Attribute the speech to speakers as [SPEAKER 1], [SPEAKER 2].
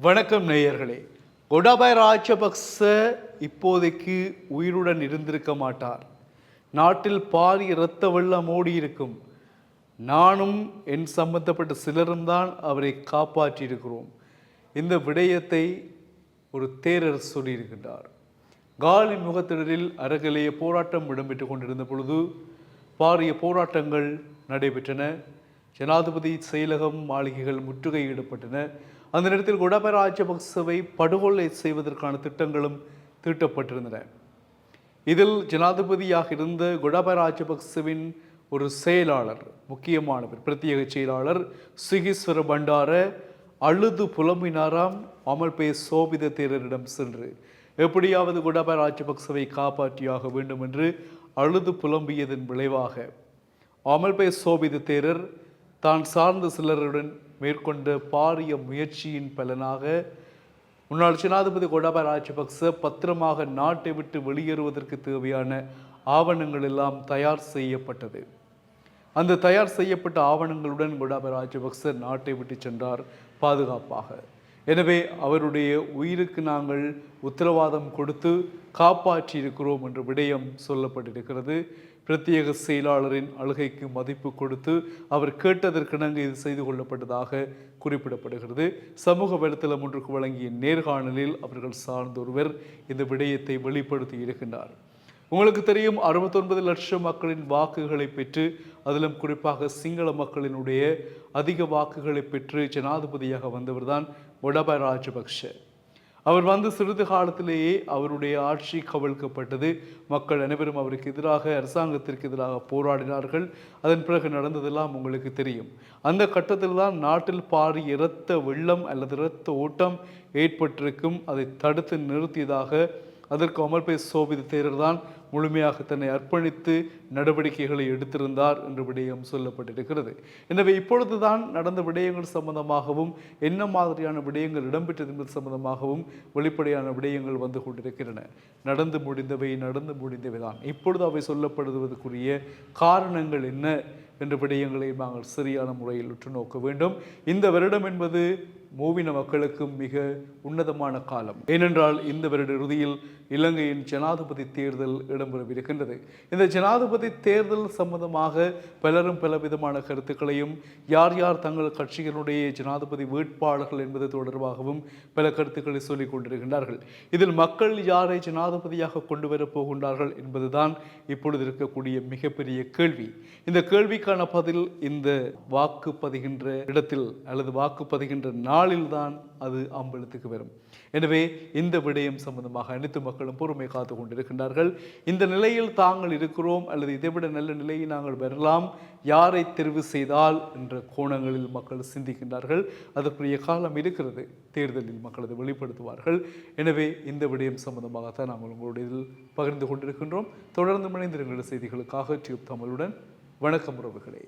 [SPEAKER 1] வணக்கம் நேயர்களே. கொடபாய் ராஜபக்ச இப்போதைக்கு உயிருடன் இருந்திருக்க மாட்டார். நாட்டில் பாரி இரத்த வெள்ளம் ஓடி இருக்கும் நானும் என் சம்பந்தப்பட்ட சிலரும் தான் அவரை காப்பாற்றியிருக்கிறோம். இந்த விடயத்தை ஒரு தேரர் சொல்லியிருக்கின்றார். காலி முகத்திடரில் அறகலைய போராட்டம் இடம்பெற்றுக் கொண்டிருந்த பொழுது பாரிய போராட்டங்கள் நடைபெற்றன. ஜனாதிபதி செயலகம் மாளிகைகள் முற்றுகையிடப்பட்டன அந்த நேரத்தில் குடப ராஜபக்சவை படுகொலை செய்வதற்கான திட்டங்களும் தீட்டப்பட்டிருந்தன. இதில் ஜனாதிபதியாக இருந்த குடப ராஜபக்சவின் ஒரு செயலாளர் முக்கியமானவர் பிரத்யேக செயலாளர் சுகீஸ்வர பண்டார அழுது புலம்பினாராம் அமல்பே சோபித தேரரிடம் சென்று எப்படியாவது குடப ராஜபக்சவை காப்பாற்றியாக வேண்டும் என்று அழுது புலம்பியதன் விளைவாக அமல்பே சோபித தேரர் தான் சார்ந்த சிலருடன் மேற்கொண்ட பாரிய முயற்சியின் பலனாக முன்னாள் ஜனாதிபதி கோட்டாபய ராஜபக்ச பத்திரமாக நாட்டை விட்டு வெளியேறுவதற்கு தேவையான ஆவணங்கள் எல்லாம் தயார் செய்யப்பட்டது. அந்த தயார் செய்யப்பட்ட ஆவணங்களுடன் கோட்டாபய ராஜபக்ச நாட்டை விட்டு சென்றார் பாதுகாப்பாக. எனவே அவருடைய உயிருக்கு நாங்கள் உத்தரவாதம் கொடுத்து காப்பாற்றி இருக்கிறோம் என்ற விடயம் சொல்லப்பட்டிருக்கிறது. பிரத்யேக செயலாளரின் அழுகைக்கு மதிப்பு கொடுத்து அவர் கேட்டதற்கிணங்க இது செய்து கொள்ளப்பட்டதாக குறிப்பிடப்படுகிறது. சமூக வலைத்தளம் ஒன்றுக்கு வழங்கிய நேர்காணலில் அவர்கள் சார்ந்த ஒருவர் இந்த விடயத்தை வெளிப்படுத்தி இருக்கின்றார். உங்களுக்கு தெரியும் அறுபத்தொன்பது லட்சம் மக்களின் வாக்குகளை பெற்று அதிலும் குறிப்பாக சிங்கள மக்களினுடைய அதிக வாக்குகளை பெற்று ஜனாதிபதியாக வந்தவர்தான் ஒடபாய் ராஜபக்ஷ. அவர் வந்து சிறிது காலத்திலேயே அவருடைய ஆட்சி கவிழ்க்கப்பட்டது. மக்கள் அனைவரும் அவருக்கு எதிராக அரசாங்கத்திற்கு எதிராக போராடினார்கள். அதன் பிறகு நடந்ததெல்லாம் உங்களுக்கு தெரியும். அந்த கட்டத்தில் தான் நாட்டில் பாரி இரத்த வெள்ளம் அல்லது இரத்த ஓட்டம் ஏற்பட்டிருக்கும். அதை தடுத்து நிறுத்தியதாக அதற்கு அமல்பே சோபித தேரர் தான் முழுமையாக தன்னை அர்ப்பணித்து நடவடிக்கைகளை எடுத்திருந்தார் என்ற விடயம் சொல்லப்பட்டிருக்கிறது. எனவே இப்பொழுதுதான் நடந்த விடயங்கள் சம்பந்தமாகவும் என்ன மாதிரியான விடயங்கள் இடம்பெற்றது என்பது சம்பந்தமாகவும் வெளிப்படையான விடயங்கள் வந்து கொண்டிருக்கின்றன. நடந்து முடிந்தவை நடந்து முடிந்தவை தான் இப்பொழுது அவை சொல்லப்படுவதற்குரிய காரணங்கள் என்ன? என்ற விடயங்களை நாங்கள் சரியான முறையில் உற்று நோக்க வேண்டும். இந்த வருடம் என்பது மூவின மக்களுக்கும் மிக உன்னதமான காலம். ஏனென்றால் இந்த வருட இறுதியில் இலங்கையின் ஜனாதிபதி தேர்தல் இடம்பெறவிருக்கின்றது. இந்த ஜனாதிபதி தேர்தல் சம்பந்தமாக பலரும் பல விதமான கருத்துக்களையும் யார் யார் தங்கள் கட்சிகளுடைய ஜனாதிபதி வேட்பாளர்கள் என்பது தொடர்பாகவும் பல கருத்துக்களை சொல்லிக் கொண்டிருக்கின்றார்கள். இதில் மக்கள் யாரை ஜனாதிபதியாக கொண்டு வரப் போகின்றார்கள் என்பதுதான் இப்பொழுது இருக்கக்கூடிய மிகப்பெரிய கேள்வி. இந்த கேள்விக்கான பதில் இந்த வாக்கு பதிகின்ற இடத்தில் அல்லது வாக்கு பதிகின்ற நாள் தான் அது அம்பலத்துக்கு வரும். எனவே இந்த விடயம் சம்பந்தமாக அனைத்து மக்களும் பொறுமை காத்து கொண்டிருக்கின்றார்கள். இந்த நிலையில் தாங்கள் இருக்கிறோம் அல்லது இதைவிட நல்ல நிலையை நாங்கள் வரலாம் யாரை தெரிவு செய்தால் என்ற கோணங்களில் மக்கள் சிந்திக்கின்றார்கள். அதற்குரிய காலம் இருக்கிறது தேர்தலில் மக்கள் அதை வெளிப்படுத்துவார்கள். எனவே இந்த விடயம் சம்பந்தமாகத்தான் நாங்கள் உங்களுடைய இதில் பகிர்ந்து கொண்டிருக்கின்றோம். தொடர்ந்து இணைந்திருக்கின்ற செய்திகளுக்காக டியூப் தமிழுடன். வணக்கம் உறவுகளே.